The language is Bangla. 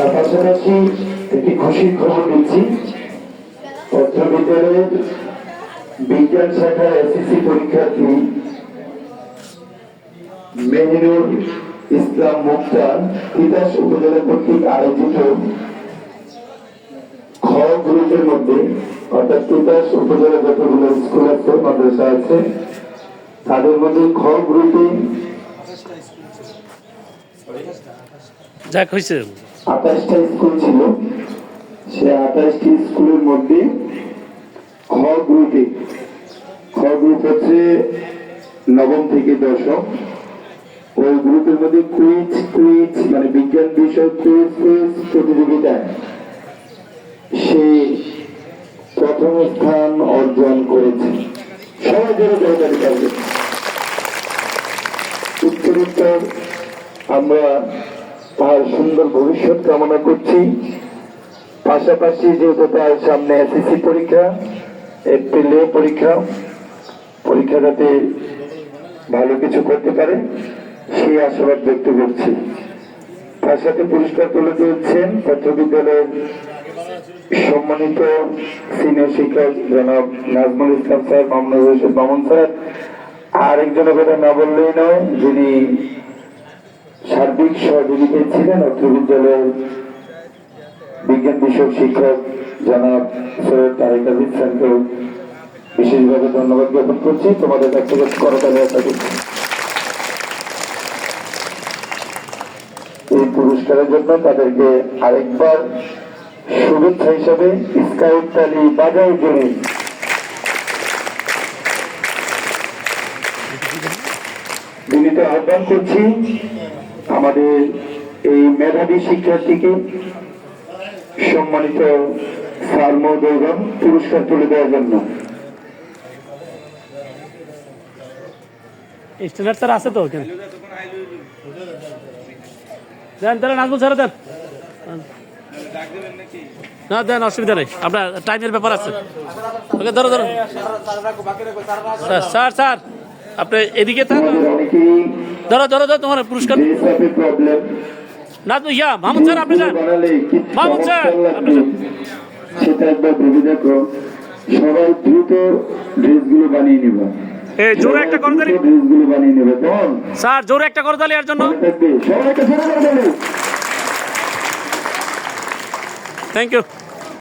আর পাশাপাশি একটি খুশির খবর দিচ্ছি। পত্র বিদ্যালয়ের বিজ্ঞান শাখার এসএসসি পরীক্ষার্থী মেহিনুর ইসলাম মুক্তা তিতাস উপজেলা কর্তৃক আয়োজিত খ মধ্যে, অর্থাৎ তিতাস উপজেলা যতগুলো স্কুল আছে, মাদ্রাসা আছে, তাদের মধ্যে খ গ্রুপে যাক হয়েছে। আঠাশটা স্কুল ছিল। সে আঠাশটি স্কুলের মধ্যে খ গ্রুপে, খ গ্রুপ হচ্ছে নবম থেকে দশম। ওই গ্রুপের মধ্যে কুইজ কুইজ মানে বিজ্ঞান বিষয় কুইজ কুইজ প্রতিযোগিতায় সে প্রথম স্থান অর্জন করেছে। সবাই করতালি পারবে উত্তরোত্তর আমরা তার সুন্দর ভবিষ্যৎ কামনা করছি। পাশাপাশি যেহেতু তার সামনে এসএসসি পরীক্ষা এপ্রিলে পরীক্ষা পরীক্ষা যাতে ভালো কিছু করতে পারে, সেই আশাবাদ ব্যক্ত করছি। তার সাথে পুরস্কার তুলে দিচ্ছেন পত্র বিদ্যালয়ের সম্মানিত সিনিয়র শিক্ষক জনাব নাজমুল ইসলাম স্যার, মামুনুর রশিদ মামুন স্যার, আর একজনের কথা না বললেই নয়, যিনি সার্বিক সহযোগিতায় ছিলেন অত্র বিদ্যালয়ের বিজ্ঞান বিষয়ক শিক্ষক জনাব সৈয়দ তারেক আবিদ স্যারকেও বিশেষভাবে ধন্যবাদ জ্ঞাপন করছি। তোমাদের কাছ থেকে করতালি করছি এই পুরস্কারের জন্য তাদেরকে আরেকবার শুভেচ্ছা হিসাবে স্কাউট তালি বাজায় জুড়ে বিনীত আহ্বান করছি আমাদের এই মেধাবী শিক্ষার্থীকে সম্মানিত স্যার মহোদয়গণ, পুরস্কার তুলে দেওয়ার জন্য। স্যার আছে তো তাহলে স্যার অসুবিধা নেই। আপনার টাইমের ব্যাপার আছে। ওকে, ধরো ধরো। Sir sir. আপনি এদিকে থাক। ধরো ধরো ধরো তোমার পুরস্কার। না তো ইয়া মাহমুদ স্যার আপনি যান। মাহমুদ স্যার, আপনি। যান। সেটা একবার ভেবে দেখো। সবাই দ্রুত ড্রেসগুলো বানিয়ে নেব। এই জোরে একটা করে দিলি ড্রেসগুলো বানিয়ে নেবে তখন স্যার জোরে একটা করে দিলি এর জন্য। Thank you